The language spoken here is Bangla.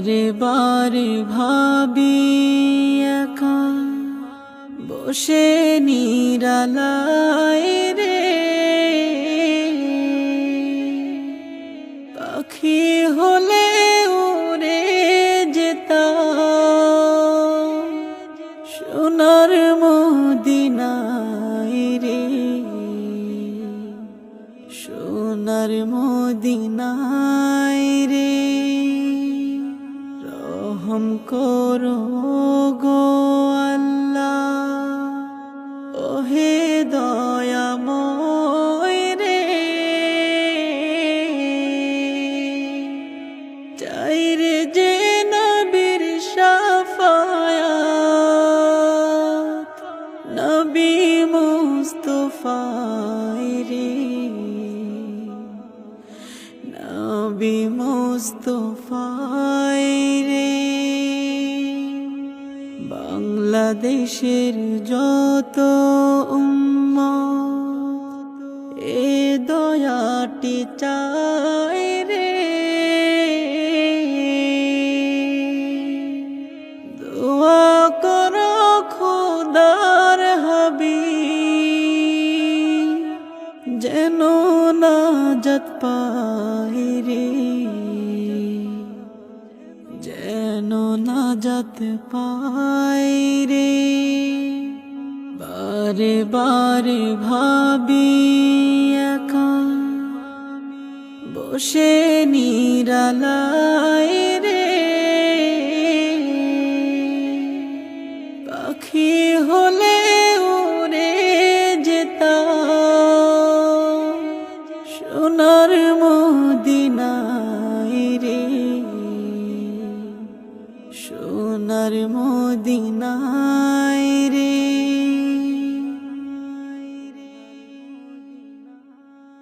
বারে বারে ভাবি বসে নিরালায় রে। পাখি হলে উড়ে যেতাম। সোনার মদিনায় রে। সোনার মদিনায় রে। রহম করো গো আল্লাহ। ওহে দয়াময় রে। চাই রে যে নবীর সাফায়াত নবী মুস্তফায় রে। নবী মুস্তফায় রে। বাংলাদেশের যত উম্মত, এ দয়াটি চায় রে। দোয়া করো খোদার হাবি যেন নাজত পাই রে। নাজত পাই রে। বারে বারে ভাবি একা। বসে নিরালাই রে। পাখি সোনার মদিনায় রে